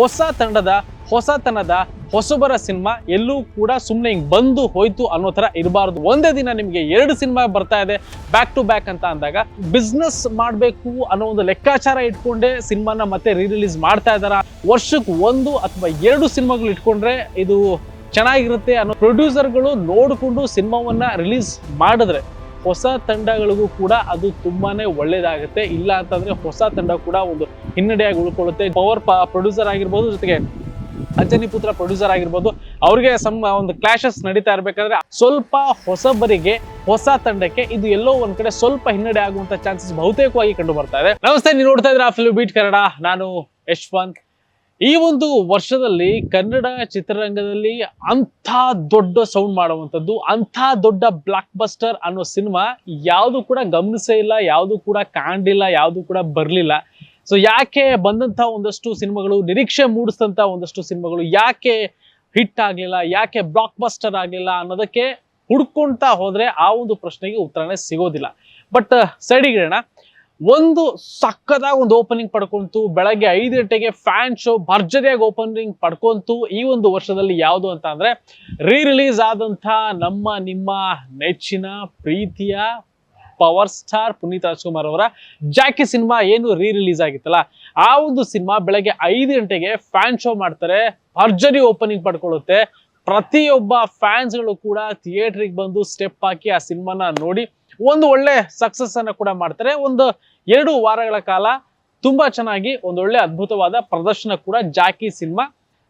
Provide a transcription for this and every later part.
ಹೊಸ ತಂಡದ ಹೊಸತನದ, ಹೊಸಬರ ಸಿನಿಮಾ ಎಲ್ಲೂ ಕೂಡ ಸುಮ್ಮನೆ ಹಿಂಗೆ ಬಂದು ಹೋಯ್ತು ಅನ್ನೋ ಥರ ಇರಬಾರ್ದು. ಒಂದೇ ದಿನ ನಿಮಗೆ ಎರಡು ಸಿನಿಮಾ ಬರ್ತಾ ಇದೆ ಬ್ಯಾಕ್ ಟು ಬ್ಯಾಕ್ ಅಂತ ಅಂದಾಗ ಬಿಸ್ನೆಸ್ ಮಾಡಬೇಕು ಅನ್ನೋ ಒಂದು ಲೆಕ್ಕಾಚಾರ ಇಟ್ಕೊಂಡೇ ಸಿನಿಮಾನ ಮತ್ತೆ ರೀ ರಿಲೀಸ್ ಮಾಡ್ತಾ ಇದಾರ ವರ್ಷಕ್ಕೆ ಒಂದು ಅಥವಾ ಎರಡು ಸಿನಿಮಾಗಳು ಇಟ್ಕೊಂಡ್ರೆ ಇದು ಚೆನ್ನಾಗಿರುತ್ತೆ ಅನ್ನೋ ಪ್ರೊಡ್ಯೂಸರ್ಗಳು ನೋಡಿಕೊಂಡು ಸಿನಿಮಾವನ್ನ ರಿಲೀಸ್ ಮಾಡಿದ್ರೆ ಹೊಸ ತಂಡಗಳಿಗೂ ಕೂಡ ಅದು ತುಂಬಾನೇ ಒಳ್ಳೇದಾಗುತ್ತೆ. ಇಲ್ಲ ಅಂತಂದ್ರೆ ಹೊಸ ತಂಡ ಕೂಡ ಒಂದು ಹಿನ್ನಡೆಯಾಗಿ ಉಳ್ಕೊಳ್ಳುತ್ತೆ. ಪವರ್ ಪ್ರೊಡ್ಯೂಸರ್ ಆಗಿರ್ಬೋದು, ಜೊತೆಗೆ ಅಂಜನಿ ಪುತ್ರ ಪ್ರೊಡ್ಯೂಸರ್ ಆಗಿರ್ಬೋದು, ಅವ್ರಿಗೆ ಸಮ್, ಒಂದು ಕ್ಲಾಶಸ್ ನಡೀತಾ ಇರಬೇಕಾದ್ರೆ ಸ್ವಲ್ಪ ಹೊಸಬರಿಗೆ, ಹೊಸ ತಂಡಕ್ಕೆ ಇದು ಎಲ್ಲೋ ಒಂದ್ ಕಡೆ ಸ್ವಲ್ಪ ಹಿನ್ನಡೆ ಆಗುವಂತ ಚಾನ್ಸಸ್ ಬಹುತೇಕವಾಗಿ ಕಂಡು ಬರ್ತಾ ಇದೆ. ನಮಸ್ತೆ ನೀವು ನೋಡ್ತಾ ಇದ್ರ ಫಿಲ್ಮ್ ಬೀಟ್ ಕನ್ನಡ ನಾನು ಯಶ್ವಂತ್. ಈ ಒಂದು ವರ್ಷದಲ್ಲಿ ಕನ್ನಡ ಚಿತ್ರರಂಗದಲ್ಲಿ ಅಂಥ ದೊಡ್ಡ ಸೌಂಡ್ ಮಾಡುವಂಥದ್ದು, ಅಂಥ ದೊಡ್ಡ ಬ್ಲಾಕ್ ಬಸ್ಟರ್ ಅನ್ನೋ ಸಿನಿಮಾ ಯಾವುದು ಕೂಡ ಗಮನಿಸೇ ಇಲ್ಲ, ಯಾವುದು ಕೂಡ ಕಾಣಲಿಲ್ಲ, ಯಾವುದು ಕೂಡ ಬರಲಿಲ್ಲ. ಸೊ ಯಾಕೆ ಬಂದಂಥ ಒಂದಷ್ಟು ಸಿನಿಮಾಗಳು, ನಿರೀಕ್ಷೆ ಮೂಡಿಸಿದಂಥ ಒಂದಷ್ಟು ಸಿನಿಮಾಗಳು ಯಾಕೆ ಹಿಟ್ ಆಗಲಿಲ್ಲ, ಯಾಕೆ ಬ್ಲಾಕ್ ಬಸ್ಟರ್ ಆಗಲಿಲ್ಲ ಅನ್ನೋದಕ್ಕೆ ಹುಡ್ಕೊಳ್ತಾ ಹೋದರೆ ಆ ಒಂದು ಪ್ರಶ್ನೆಗೆ ಉತ್ತರನೇ ಸಿಗೋದಿಲ್ಲ. ಬಟ್ ಸೈಡಿಗಿಡೋಣ ಒಂದು ಸಕ್ಕದಾಗ ಒಂದು ಓಪನಿಂಗ್ ಪಡ್ಕೊಂತು, ಬೆಳಗ್ಗೆ ಐದು ಗಂಟೆಗೆ ಫ್ಯಾನ್ ಶೋ ಭರ್ಜರಿಯಾಗಿ ಓಪನಿಂಗ್ ಪಡ್ಕೊಂತು ಈ ಒಂದು ವರ್ಷದಲ್ಲಿ ಯಾವುದು ಅಂತ ಅಂದ್ರೆ ರೀ ರಿಲೀಸ್ ಆದಂತ ನಮ್ಮ, ನಿಮ್ಮ ನೆಚ್ಚಿನ ಪ್ರೀತಿಯ ಪವರ್ ಸ್ಟಾರ್ ಪುನೀತ್ ರಾಜ್ಕುಮಾರ್ ಅವರ ಜಾಕಿ ಸಿನಿಮಾ ಏನು ರೀ ರಿಲೀಸ್ ಆಗಿತ್ತಲ್ಲ, ಆ ಒಂದು ಸಿನಿಮಾ ಬೆಳಗ್ಗೆ ಐದು ಗಂಟೆಗೆ ಫ್ಯಾನ್ ಶೋ ಮಾಡ್ತಾರೆ, ಭರ್ಜರಿ ಓಪನಿಂಗ್ ಪಡ್ಕೊಳ್ಳುತ್ತೆ, ಪ್ರತಿಯೊಬ್ಬ ಫ್ಯಾನ್ಸ್ಗಳು ಕೂಡ ಥಿಯೇಟ್ರಿಗೆ ಬಂದು ಸ್ಟೆಪ್ ಹಾಕಿ ಆ ಸಿನಿಮಾನ ನೋಡಿ ಒಂದು ಒಳ್ಳೆ ಸಕ್ಸಸ್ ಅನ್ನ ಕೂಡ ಮಾಡ್ತಾರೆ. ಒಂದು ಎರಡು ವಾರಗಳ ಕಾಲ ತುಂಬಾ ಚೆನ್ನಾಗಿ ಒಂದು ಒಳ್ಳೆ ಅದ್ಭುತವಾದ ಪ್ರದರ್ಶನ ಕೂಡ ಜಾಕಿ ಸಿನಿಮಾ.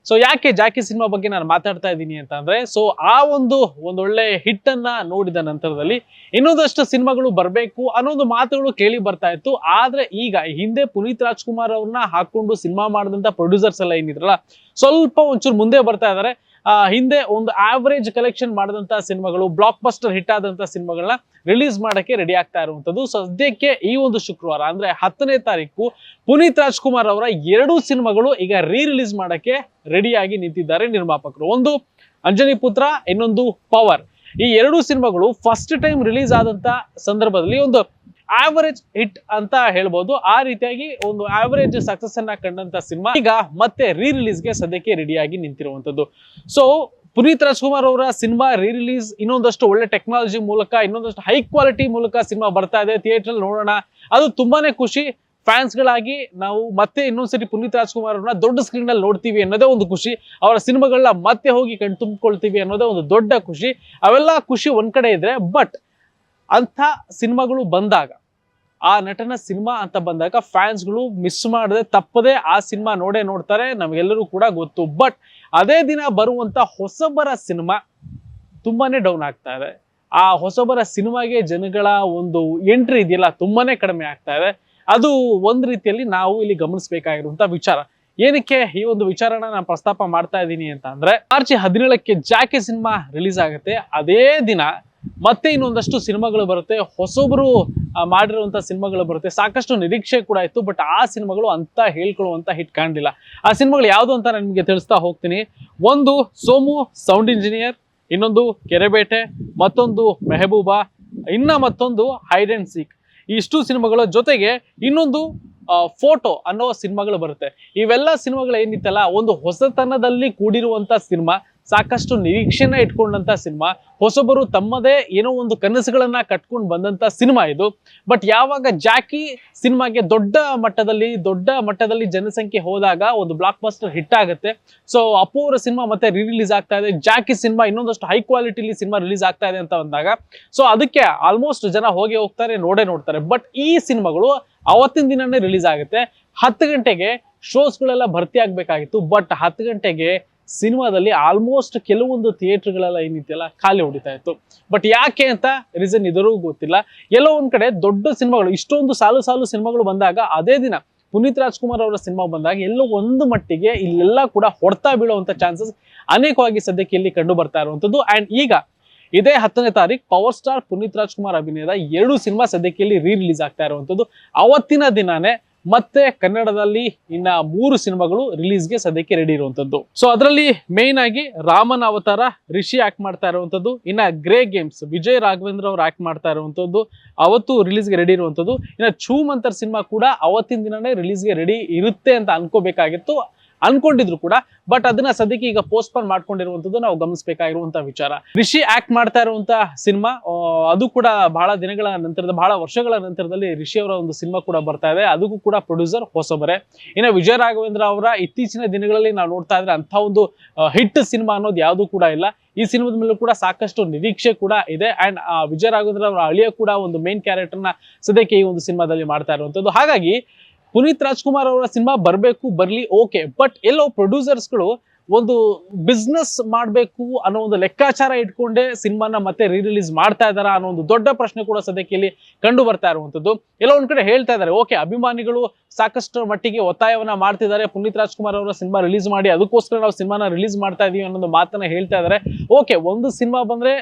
ಸೊ ಯಾಕೆ ಜಾಕಿ ಸಿನಿಮಾ ಬಗ್ಗೆ ನಾನು ಮಾತಾಡ್ತಾ ಇದ್ದೀನಿ ಅಂತ ಅಂದ್ರೆ ಸೊ ಆ ಒಂದು ಒಂದೊಳ್ಳೆ ಹಿಟ್ ಅನ್ನ ನೋಡಿದ ನಂತರದಲ್ಲಿ ಇನ್ನೊಂದಷ್ಟು ಸಿನಿಮಾಗಳು ಬರಬೇಕು ಅನ್ನೋದು ಮಾತುಗಳು ಕೇಳಿ ಬರ್ತಾ ಇತ್ತು. ಆದ್ರೆ ಈಗ ಹಿಂದೆ ಪುನೀತ್ ರಾಜ್ಕುಮಾರ್ ಅವ್ರನ್ನ ಹಾಕೊಂಡು ಸಿನಿಮಾ ಮಾಡಿದಂತ ಪ್ರೊಡ್ಯೂಸರ್ಸ್ ಎಲ್ಲ ಏನಿದ್ರಲ್ಲ, ಸ್ವಲ್ಪ ಒಂಚೂರು ಮುಂದೆ ಬರ್ತಾ ಇದಾರೆ. ಹಿಂದೆ ಒಂದು ಆವರೇಜ್ ಕಲೆಕ್ಷನ್ ಮಾಡಿದಂತ ಸಿನಿಮಾಗಳು ಬ್ಲಾಕ್ ಬಸ್ಟರ್ ಹಿಟ್ ಆದಂತ ಸಿನಿಮಾಗಳನ್ನ ರಿಲೀಸ್ ಮಾಡಕ್ಕೆ ರೆಡಿ ಆಗ್ತಾ ಇರುವಂತದ್ದು ಸದ್ಯಕ್ಕೆ ಈ ಒಂದು ಶುಕ್ರವಾರ, ಅಂದ್ರೆ ಹತ್ತನೇ ತಾರೀಕು, ಪುನೀತ್ ರಾಜ್ಕುಮಾರ್ ಅವರ ಎರಡು ಸಿನಿಮಾಗಳು ಈಗ ರೀ ರಿಲೀಸ್ ಮಾಡಕ್ಕೆ ರೆಡಿಯಾಗಿ ನಿಂತಿದ್ದಾರೆ ನಿರ್ಮಾಪಕರು. ಒಂದು ಅಂಜನಿ ಪುತ್ರ, ಇನ್ನೊಂದು ಪವರ್. ಈ ಎರಡು ಸಿನಿಮಾಗಳು ಫಸ್ಟ್ ಟೈಮ್ ರಿಲೀಸ್ ಆದಂತ ಸಂದರ್ಭದಲ್ಲಿ ಒಂದು ಆವರೇಜ್ ಹಿಟ್ ಅಂತ ಹೇಳ್ಬೋದು. ಆ ರೀತಿಯಾಗಿ ಒಂದು ಆವರೇಜ್ ಸಕ್ಸಸ್ ಅನ್ನ ಕಂಡಂತ ಸಿನಿಮಾ. ಈಗ ಮತ್ತೆ ರೀ ರಿಲೀಸ್ಗೆ ಸದ್ಯಕ್ಕೆ ರೆಡಿಯಾಗಿ ನಿಂತಿರುವಂತದ್ದು ಸೊ ಪುನೀತ್ ರಾಜ್ಕುಮಾರ್ ಅವರ ಸಿನಿಮಾ ರೀ ರಿಲೀಸ್ ಇನ್ನೊಂದಷ್ಟು ಒಳ್ಳೆ ಟೆಕ್ನಾಲಜಿ ಮೂಲಕ, ಇನ್ನೊಂದಷ್ಟು ಹೈ ಕ್ವಾಲಿಟಿ ಮೂಲಕ ಸಿನಿಮಾ ಬರ್ತಾ ಇದೆ. ಥಿಯೇಟರ್ ನೋಡೋಣ. ಅದು ತುಂಬಾನೇ ಖುಷಿ. ಫ್ಯಾನ್ಸ್ ಗಳಾಗಿ ನಾವು ಮತ್ತೆ ಇನ್ನೊಂದ್ಸರಿ ಪುನೀತ್ ರಾಜ್ಕುಮಾರ್ ಅವ್ರನ್ನ ದೊಡ್ಡ ಸ್ಕ್ರೀನ್ ಅಲ್ಲಿ ನೋಡ್ತೀವಿ ಅನ್ನೋದೇ ಒಂದು ಖುಷಿ. ಅವರ ಸಿನಿಮಾಗಳನ್ನ ಮತ್ತೆ ಹೋಗಿ ಕಣ್ ತುಂಬಿಕೊಳ್ತೀವಿ ಅನ್ನೋದೇ ಒಂದು ದೊಡ್ಡ ಖುಷಿ. ಅವೆಲ್ಲ ಖುಷಿ ಒಂದ್ ಕಡೆ ಇದ್ರೆ ಬಟ್ ಅಂಥ ಸಿನಿಮಾಗಳು ಬಂದಾಗ, ಆ ನಟನ ಸಿನಿಮಾ ಅಂತ ಬಂದಾಗ ಫ್ಯಾನ್ಸ್ಗಳು ಮಿಸ್ ಮಾಡದೆ ತಪ್ಪದೆ ಆ ಸಿನಿಮಾ ನೋಡೇ ನೋಡ್ತಾರೆ, ನಮಗೆಲ್ಲರೂ ಕೂಡ ಗೊತ್ತು. ಬಟ್ ಅದೇ ದಿನ ಬರುವಂತ ಹೊಸಬರ ಸಿನಿಮಾ ತುಂಬಾನೇ ಡೌನ್ ಆಗ್ತಾ ಇದೆ. ಆ ಹೊಸಬರ ಸಿನಿಮಾಗೆ ಜನಗಳ ಒಂದು ಎಂಟ್ರಿ ಇದೆಯಲ್ಲ, ತುಂಬಾನೇ ಕಡಿಮೆ ಆಗ್ತಾ ಇದೆ. ಅದು ಒಂದು ರೀತಿಯಲ್ಲಿ ನಾವು ಇಲ್ಲಿ ಗಮನಿಸಬೇಕಾಗಿರುವಂತ ವಿಚಾರ. ಏನಕ್ಕೆ ಈ ಒಂದು ವಿಚಾರನ ನಾನು ಪ್ರಸ್ತಾಪ ಮಾಡ್ತಾ ಇದ್ದೀನಿ ಅಂತ ಅಂದ್ರೆ ಮಾರ್ಚ್ ಹದಿನೇಳಕ್ಕೆ ಜಾಕೆ ಸಿನಿಮಾ ರಿಲೀಸ್ ಆಗುತ್ತೆ. ಅದೇ ದಿನ ಮತ್ತೆ ಇನ್ನೊಂದಷ್ಟು ಸಿನಿಮಾಗಳು ಬರುತ್ತೆ. ಹೊಸೊಬ್ರು ಮಾಡಿರುವಂಥ ಸಿನಿಮಾಗಳು ಬರುತ್ತೆ. ಸಾಕಷ್ಟು ನಿರೀಕ್ಷೆ ಕೂಡ ಇತ್ತು, ಬಟ್ ಆ ಸಿನಿಮಾಗಳು ಅಂತ ಹೇಳ್ಕೊಳ್ಳುವಂತ ಹಿಟ್ ಕಾಣಲಿಲ್ಲ. ಆ ಸಿನಿಮಾಗಳು ಯಾವುದು ಅಂತ ನಾನು ನಿಮಗೆ ತಿಳಿಸ್ತಾ ಹೋಗ್ತೀನಿ. ಒಂದು, ಸೋಮು, ಸೌಂಡ್ ಇಂಜಿನಿಯರ್. ಇನ್ನೊಂದು, ಕೆರೆಬೇಟೆ. ಮತ್ತೊಂದು, ಮೆಹಬೂಬಾ. ಇನ್ನ ಮತ್ತೊಂದು ಹೈಡ್ ಅಂಡ್ ಸೀಕ್ ಇಷ್ಟು ಸಿನಿಮಾಗಳ ಜೊತೆಗೆ ಇನ್ನೊಂದು ಫೋಟೋ ಅನ್ನೋ ಸಿನಿಮಾಗಳು ಬರುತ್ತೆ. ಇವೆಲ್ಲ ಸಿನಿಮಾಗಳು ಏನಿತ್ತಲ್ಲ, ಒಂದು ಹೊಸತನದಲ್ಲಿ ಕೂಡಿರುವಂತ ಸಿನಿಮಾ. ಸಾಕಷ್ಟು ನಿರೀಕ್ಷೆನ ಇಟ್ಕೊಂಡಂತ ಸಿನಿಮಾ. ಹೊಸಬರು ತಮ್ಮದೇ ಏನೋ ಒಂದು ಕನಸುಗಳನ್ನ ಕಟ್ಕೊಂಡು ಬಂದಂತ ಸಿನಿಮಾ ಇದು. ಬಟ್ ಯಾವಾಗ ಜಾಕಿ ಸಿನಿಮಾಗೆ ದೊಡ್ಡ ಮಟ್ಟದಲ್ಲಿ ದೊಡ್ಡ ಮಟ್ಟದಲ್ಲಿ ಜನಸಂಖ್ಯೆ ಹೋದಾಗ ಒಂದು ಬ್ಲಾಕ್ ಬಸ್ಟರ್ ಹಿಟ್ ಆಗುತ್ತೆ. ಸೊ ಅಪ್ಪು ಅವರ ಸಿನಿಮಾ ಮತ್ತೆ ರೀ ರಿಲೀಸ್ ಆಗ್ತಾ ಇದೆ. ಜಾಕಿ ಸಿನಿಮಾ ಇನ್ನೊಂದಷ್ಟು ಹೈ ಕ್ವಾಲಿಟಿಲಿ ಸಿನಿಮಾ ರಿಲೀಸ್ ಆಗ್ತಾ ಇದೆ ಅಂತ ಬಂದಾಗ. ಸೊ ಅದಕ್ಕೆ ಆಲ್ಮೋಸ್ಟ್ ಜನ ಹೋಗಿ ಹೋಗ್ತಾರೆ, ನೋಡೇ ನೋಡ್ತಾರೆ. ಬಟ್ ಈ ಸಿನಿಮಾಗಳು ಅವತ್ತಿನ ದಿನನೇ ರಿಲೀಸ್ ಆಗುತ್ತೆ. ಹತ್ತು ಗಂಟೆಗೆ ಶೋಸ್ಗಳೆಲ್ಲ ಭರ್ತಿ ಆಗ್ಬೇಕಾಗಿತ್ತು. ಬಟ್ ಹತ್ತು ಗಂಟೆಗೆ ಸಿನಿಮಾದಲ್ಲಿ ಆಲ್ಮೋಸ್ಟ್ ಕೆಲವೊಂದು ಥಿಯೇಟರ್ಗಳೆಲ್ಲ ಏನಿದೆಯಲ್ಲ, ಖಾಲಿ ಹೊಡಿತಾ ಇತ್ತು. ಬಟ್ ಯಾಕೆ ಅಂತ ರೀಸನ್ ಇದರೂ ಗೊತ್ತಿಲ್ಲ. ಎಲ್ಲೋ ಒಂದ್ ಕಡೆ ದೊಡ್ಡ ಸಿನಿಮಾಗಳು, ಇಷ್ಟೊಂದು ಸಾಲು ಸಾಲು ಸಿನಿಮಾಗಳು ಬಂದಾಗ, ಅದೇ ದಿನ ಪುನೀತ್ ರಾಜ್ಕುಮಾರ್ ಅವರ ಸಿನಿಮಾ ಬಂದಾಗ ಎಲ್ಲೋ ಒಂದು ಮಟ್ಟಿಗೆ ಇಲ್ಲೆಲ್ಲ ಕೂಡ ಹೊಡ್ತಾ ಬೀಳುವಂತ ಚಾನ್ಸಸ್ ಅನೇಕವಾಗಿ ಸದ್ಯಕ್ಕೆ ಇಲ್ಲಿ ಕಂಡು ಬರ್ತಾ ಇರುವಂತದ್ದು ಅಂಡ್ ಈಗ ಇದೇ ಹತ್ತನೇ ತಾರೀಕು ಪವರ್ ಸ್ಟಾರ್ ಪುನೀತ್ ರಾಜ್ಕುಮಾರ್ ಅಭಿನಯದ ಎರಡು ಸಿನಿಮಾ ಸದ್ಯಕ್ಕೆ ಇಲ್ಲಿ ರೀ ರಿಲೀಸ್ ಆಗ್ತಾ ಇರುವಂತದ್ದು ಅವತ್ತಿನ ದಿನಾನೇ ಮತ್ತೆ ಕನ್ನಡದಲ್ಲಿ ಇನ್ನ ಮೂರು ಸಿನಿಮಾಗಳು ರಿಲೀಸ್ಗೆ ಸದ್ಯಕ್ಕೆ ರೆಡಿ ಇರುವಂತದ್ದು. ಸೊ ಅದರಲ್ಲಿ ಮೇನ್ ಆಗಿ ರಾಮನ ಅವತಾರ ರಿಷಿ ಆಕ್ಟ್ ಮಾಡ್ತಾ ಇರುವಂತದ್ದು. ಇನ್ನ ಗ್ರೇ ಗೇಮ್ಸ್ ವಿಜಯ್ ರಾಘವೇಂದ್ರ ಅವ್ರು ಆಕ್ಟ್ ಮಾಡ್ತಾ ಇರುವಂತದ್ದು. ಅವತ್ತು ರಿಲೀಸ್ಗೆ ರೆಡಿ ಇರುವಂತದ್ದು. ಇನ್ನ ಚೂ ಮಂತರ್ ಸಿನಿಮಾ ಕೂಡ ಅವತ್ತಿನ ದಿನನೇ ರಿಲೀಸ್ಗೆ ರೆಡಿ ಇರುತ್ತೆ ಅಂತ ಅನ್ಕೋಬೇಕಾಗಿತ್ತು. ಅನ್ಕೊಂಡಿದ್ರು ಕೂಡ ಬಟ್ ಅದನ್ನ ಸದ್ಯಕ್ಕೆ ಈಗ ಪೋಸ್ಟ್ಪೋನ್ ಮಾಡ್ಕೊಂಡಿರುವಂತದ್ದು ನಾವು ಗಮನಿಸಬೇಕಾಗಿರುವಂತಹ ವಿಚಾರ. ರಿಷಿ ಆಕ್ಟ್ ಮಾಡ್ತಾ ಇರುವಂತ ಸಿನಿಮಾ ಅದು ಕೂಡ ಬಹಳ ದಿನಗಳ ನಂತರದ, ಬಹಳ ವರ್ಷಗಳ ನಂತರದಲ್ಲಿ ರಿಷಿ ಅವರ ಒಂದು ಸಿನಿಮಾ ಕೂಡ ಬರ್ತಾ ಇದೆ. ಅದಕ್ಕೂ ಕೂಡ ಪ್ರೊಡ್ಯೂಸರ್ ಹೊಸಬರೇ. ಇನ್ನು ವಿಜಯ ರಾಘವೇಂದ್ರ ಅವರ ಇತ್ತೀಚಿನ ದಿನಗಳಲ್ಲಿ ನಾವು ನೋಡ್ತಾ ಇದ್ರೆ ಅಂತ ಒಂದು ಹಿಟ್ ಸಿನಿಮಾ ಅನ್ನೋದು ಯಾವುದು ಕೂಡ ಇಲ್ಲ. ಈ ಸಿನಿಮಾದ ಮೇಲೂ ಕೂಡ ಸಾಕಷ್ಟು ನಿರೀಕ್ಷೆ ಕೂಡ ಇದೆ. ಅಂಡ್ ವಿಜಯ ರಾಘವೇಂದ್ರ ಅವರ ಅಳಿಯ ಕೂಡ ಒಂದು ಮೇನ್ ಕ್ಯಾರೆಕ್ಟರ್ನ ಸದ್ಯಕ್ಕೆ ಈ ಒಂದು ಸಿನಿಮಾದಲ್ಲಿ ಮಾಡ್ತಾ ಇರುವಂತದ್ದು ಹಾಗಾಗಿ ಪುನೀತ್ ರಾಜ್ಕುಮಾರ್ ಅವರ ಸಿನಿಮಾ ಬರಬೇಕು, ಬರಲಿ, ಓಕೆ. ಬಟ್ ಎಲ್ಲೋ ಪ್ರೊಡ್ಯೂಸರ್ಸ್ಗಳು ಒಂದು ಬಿಸ್ನೆಸ್ ಮಾಡಬೇಕು ಅನ್ನೋ ಒಂದು ಲೆಕ್ಕಾಚಾರ ಇಟ್ಕೊಂಡೇ ಸಿನಿಮಾನ ಮತ್ತೆ ರೀ ರಿಲೀಸ್ ಮಾಡ್ತಾ ಇದಾರಾ ಅನ್ನೋ ಒಂದು ದೊಡ್ಡ ಪ್ರಶ್ನೆ ಕೂಡ ಸದ್ಯಕ್ಕೆ ಇಲ್ಲಿ ಕಂಡು ಬರ್ತಾ ಇರುವಂಥದ್ದು. ಎಲ್ಲೋ ಒಂದ್ ಕಡೆ ಹೇಳ್ತಾ ಇದ್ದಾರೆ, ಓಕೆ, ಅಭಿಮಾನಿಗಳು ಸಾಕಷ್ಟು ಮಟ್ಟಿಗೆ ಒತ್ತಾಯವನ್ನ ಮಾಡ್ತಿದ್ದಾರೆ. ಪುನೀತ್ ರಾಜ್ಕುಮಾರ್ ಅವರ ಸಿನಿಮಾ ರಿಲೀಸ್ ಮಾಡಿ, ಅದಕ್ಕೋಸ್ಕರ ನಾವು ಸಿನಿಮಾನ ರಿಲೀಸ್ ಮಾಡ್ತಾ ಇದೀವಿ ಅನ್ನೋ ಮಾತನ್ನ ಹೇಳ್ತಾ ಇದ್ದಾರೆ. ಓಕೆ, ಒಂದು ಸಿನಿಮಾ ಬಂದ್ರೆ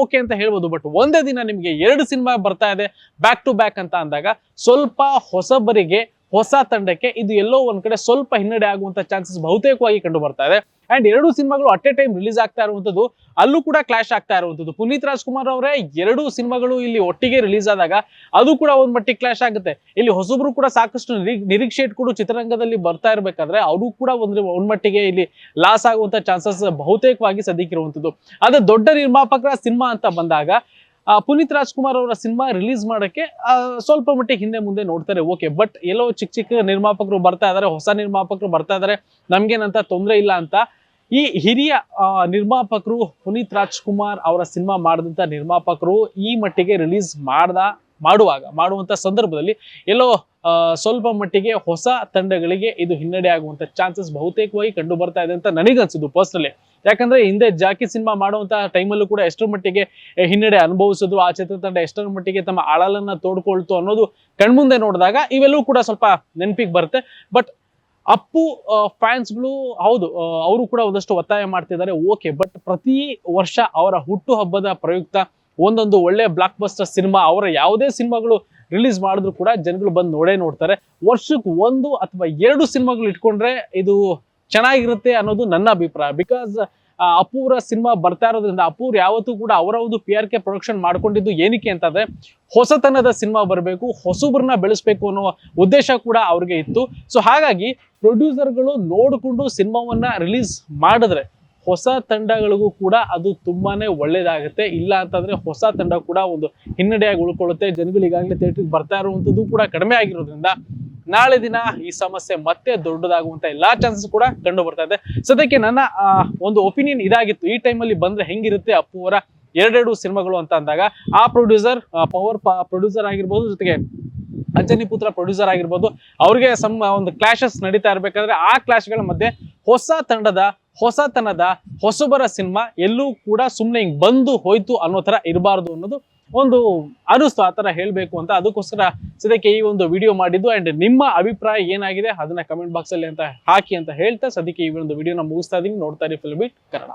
ಓಕೆ ಅಂತ ಹೇಳ್ಬೋದು ಬಟ್ ಒಂದೇ ದಿನ ನಿಮಗೆ ಎರಡು ಸಿನಿಮಾ ಬರ್ತಾ ಇದೆ ಬ್ಯಾಕ್ ಟು ಬ್ಯಾಕ್ ಅಂತ ಅಂದಾಗ ಸ್ವಲ್ಪ ಹೊಸಬರಿಗೆ ಹೊಸ ತಂಡಕ್ಕೆ ಇದು ಎಲ್ಲೋ ಒಂದ್ ಕಡೆ ಸ್ವಲ್ಪ ಹಿನ್ನಡೆ ಆಗುವಂತ ಚಾನ್ಸಸ್ ಬಹುತೇಕವಾಗಿ ಕಂಡು ಬರ್ತಾ ಇದೆ. ಅಂಡ್ ಎರಡು ಸಿನಿಮಾಗಳು ಅಟ್ ಎ ಟೈಮ್ ರಿಲೀಸ್ ಆಗ್ತಾ ಇರುವಂತದ್ದು, ಅಲ್ಲೂ ಕೂಡ ಕ್ಲಾಶ್ ಆಗ್ತಾ ಇರುವಂತದ್ದು. ಪುನೀತ್ ರಾಜ್ಕುಮಾರ್ ಅವರೇ ಎರಡು ಸಿನಿಮಾಗಳು ಇಲ್ಲಿ ಒಟ್ಟಿಗೆ ರಿಲೀಸ್ ಆದಾಗ ಅದು ಕೂಡ ಒಂದ್ ಮಟ್ಟಿಗೆ ಕ್ಲಾಶ್ ಆಗುತ್ತೆ. ಇಲ್ಲಿ ಹೊಸಬ್ರು ಕೂಡ ಸಾಕಷ್ಟು ನಿರೀ- ನಿರೀಕ್ಷೆ ಇಟ್ಕೊಂಡು ಚಿತ್ರರಂಗದಲ್ಲಿ ಬರ್ತಾ ಇರಬೇಕಾದ್ರೆ ಅವರು ಕೂಡ ಒಂದ್ ಒಂದ್ ಮಟ್ಟಿಗೆ ಇಲ್ಲಿ ಲಾಸ್ ಆಗುವಂತ ಚಾನ್ಸಸ್ ಬಹುತೇಕವಾಗಿ ಸದ್ಯಕ್ಕಿರುವಂತದ್ದು ಅದೇ ದೊಡ್ಡ ನಿರ್ಮಾಪಕರ ಸಿನಿಮಾ ಅಂತ ಬಂದಾಗ ಪುನೀತ್ ರಾಜ್ಕುಮಾರ್ ಅವರ ಸಿನಿಮಾ ರಿಲೀಸ್ ಮಾಡಕ್ಕೆ ಸ್ವಲ್ಪ ಮಟ್ಟಿಗೆ ಹಿಂದೆ ಮುಂದೆ ನೋಡ್ತಾರೆ, ಓಕೆ. ಬಟ್ ಎಲ್ಲೋ ಚಿಕ್ಕ ಚಿಕ್ಕ ನಿರ್ಮಾಪಕರು ಬರ್ತಾ ಇದಾರೆ, ಹೊಸ ನಿರ್ಮಾಪಕರು ಬರ್ತಾ ಇದ್ದಾರೆ ನಮ್ಗೇನಂತ ತೊಂದರೆ ಇಲ್ಲ ಅಂತ. ಈ ಹಿರಿಯ ನಿರ್ಮಾಪಕರು ಪುನೀತ್ ರಾಜ್ಕುಮಾರ್ ಅವರ ಸಿನಿಮಾ ಮಾಡಿದಂಥ ನಿರ್ಮಾಪಕರು ಈ ಮಟ್ಟಿಗೆ ರಿಲೀಸ್ ಮಾಡ್ದ, ಮಾಡುವಾಗ, ಮಾಡುವಂತ ಸಂದರ್ಭದಲ್ಲಿ ಎಲ್ಲೋ ಸ್ವಲ್ಪ ಮಟ್ಟಿಗೆ ಹೊಸ ತಂಡಗಳಿಗೆ ಇದು ಹಿನ್ನಡೆ ಆಗುವಂತ ಚಾನ್ಸಸ್ ಬಹುತೇಕವಾಗಿ ಕಂಡು ಬರ್ತಾ ಇದೆ ಅಂತ ನನಗನ್ಸಿದ್ದು ಪರ್ಸನಲಿ ಯಾಕಂದ್ರೆ ಹಿಂದೆ ಜಾಕಿ ಸಿನಿಮಾ ಮಾಡುವಂತಹ ಟೈಮಲ್ಲೂ ಕೂಡ ಎಷ್ಟರ ಮಟ್ಟಿಗೆ ಹಿನ್ನಡೆ ಅನುಭವಿಸಿದ್ರು, ಆ ಚಿತ್ರತಂಡ ಎಷ್ಟರ ಮಟ್ಟಿಗೆ ತಮ್ಮ ಆಳಲನ್ನ ತೋಡ್ಕೊಳ್ತು ಅನ್ನೋದು ಕಣ್ಮುಂದೆ ನೋಡಿದಾಗ ಇವೆಲ್ಲವೂ ಕೂಡ ಸ್ವಲ್ಪ ನೆನಪಿಗೆ ಬರುತ್ತೆ. ಬಟ್ ಅಪ್ಪು ಫ್ಯಾನ್ಸ್ಗಳು ಹೌದು ಅವರು ಕೂಡ ಒಂದಷ್ಟು ಒತ್ತಾಯ ಮಾಡ್ತಿದ್ದಾರೆ ಓಕೆ ಬಟ್ ಪ್ರತಿ ವರ್ಷ ಅವರ ಹುಟ್ಟು ಹಬ್ಬದ ಪ್ರಯುಕ್ತ ಒಂದೊಂದು ಒಳ್ಳೆ ಬ್ಲಾಕ್ ಬಸ್ಟರ್ ಸಿನಿಮಾ, ಅವರ ಯಾವುದೇ ಸಿನಿಮಾಗಳು ರಿಲೀಸ್ ಮಾಡಿದ್ರು ಕೂಡ ಜನಗಳು ಬಂದು ನೋಡೇ ನೋಡ್ತಾರೆ. ವರ್ಷಕ್ಕೆ ಒಂದು ಅಥವಾ ಎರಡು ಸಿನಿಮಾಗಳು ಇಟ್ಕೊಂಡ್ರೆ ಇದು ಚೆನ್ನಾಗಿರುತ್ತೆ ಅನ್ನೋದು ನನ್ನ ಅಭಿಪ್ರಾಯ. ಬಿಕಾಸ್ ಅಪೂರ ಸಿನಿಮಾ ಬರ್ತಾ ಇರೋದ್ರಿಂದ ಅಪೂರ್ ಯಾವತ್ತೂ ಕೂಡ ಅವರ ಒಂದು ಪಿ ಆರ್ ಕೆ ಪ್ರೊಡಕ್ಷನ್ ಮಾಡ್ಕೊಂಡಿದ್ದು ಏನಕ್ಕೆ ಅಂತಂದ್ರೆ, ಹೊಸತನದ ಸಿನಿಮಾ ಬರಬೇಕು, ಹೊಸಬ್ರನ್ನ ಬೆಳೆಸ್ಬೇಕು ಅನ್ನೋ ಉದ್ದೇಶ ಕೂಡ ಅವ್ರಿಗೆ ಇತ್ತು. ಸೊ ಹಾಗಾಗಿ ಪ್ರೊಡ್ಯೂಸರ್ಗಳು ನೋಡಿಕೊಂಡು ಸಿನಿಮಾವನ್ನ ರಿಲೀಸ್ ಮಾಡಿದ್ರೆ ಹೊಸ ತಂಡಗಳಿಗೂ ಕೂಡ ಅದು ತುಂಬಾನೇ ಒಳ್ಳೇದಾಗುತ್ತೆ. ಇಲ್ಲ ಅಂತಂದ್ರೆ ಹೊಸ ತಂಡ ಕೂಡ ಒಂದು ಹಿನ್ನಡೆಯಾಗಿ ಉಳ್ಕೊಳ್ಳುತ್ತೆ. ಜನಗಳು ಈಗಾಗಲೇ ಥಿಯೇಟರ್ಗೆ ಬರ್ತಾ ಇರುವಂತದ್ದು ಕೂಡ ಕಡಿಮೆ ಆಗಿರೋದ್ರಿಂದ ನಾಳೆ ದಿನ ಈ ಸಮಸ್ಯೆ ಮತ್ತೆ ದೊಡ್ಡದಾಗುವಂತ ಎಲ್ಲಾ ಚಾನ್ಸಸ್ ಕೂಡ ಕಂಡು ಬರ್ತಾ ಇದೆ. ಸದ್ಯಕ್ಕೆ ನನ್ನ ಒಂದು ಒಪಿನಿಯನ್ ಇದಾಗಿತ್ತು. ಈ ಟೈಮಲ್ಲಿ ಬಂದ್ರೆ ಹೆಂಗಿರುತ್ತೆ ಅಪ್ಪು ಅವರ ಎರಡೆರಡು ಸಿನಿಮಾಗಳು ಅಂತ ಅಂದಾಗ, ಆ ಪ್ರೊಡ್ಯೂಸರ್ ಪವರ್ ಪ್ರೊಡ್ಯೂಸರ್ ಆಗಿರ್ಬೋದು, ಜೊತೆಗೆ ಅಂಜನಿ ಪುತ್ರ ಪ್ರೊಡ್ಯೂಸರ್ ಆಗಿರ್ಬೋದು, ಅವ್ರಿಗೆ ಸಮ್, ಒಂದು ಕ್ಲಾಶಸ್ ನಡೀತಾ ಇರ್ಬೇಕಾದ್ರೆ ಆ ಕ್ಲಾಶ್ಗಳ ಮಧ್ಯೆ ಹೊಸ ತಂಡದ, ಹೊಸತನದ, ಹೊಸಬರ ಸಿನಿಮಾ ಎಲ್ಲೂ ಕೂಡ ಸುಮ್ಮನೆ ಹಿಂಗೆ ಬಂದು ಹೋಯ್ತು ಅನ್ನೋ ಥರ ಇರಬಾರ್ದು ಅನ್ನೋದು ಒಂದು ಅನಿಸ್ತು ಆ ತರ ಹೇಳ್ಬೇಕು ಅಂತ ಅದಕ್ಕೋಸ್ಕರ ಸದ್ಯಕ್ಕೆ ಈ ಒಂದು ವಿಡಿಯೋ ಮಾಡಿದ್ದು ಅಂಡ್ ನಿಮ್ಮ ಅಭಿಪ್ರಾಯ ಏನಾಗಿದೆ ಅದನ್ನ ಕಮೆಂಟ್ ಬಾಕ್ಸ್ ಅಲ್ಲಿ ಅಂತ ಹಾಕಿ ಅಂತ ಹೇಳ್ತಾ ಸದ್ಯಕ್ಕೆ ಈ ಒಂದು ವಿಡಿಯೋನ ಮುಗಿಸ್ತಾ ಇದೀನಿ ನೋಡ್ತಾ ಇರಿ ಫಿಲ್ಮ್ ಕನ್ನಡ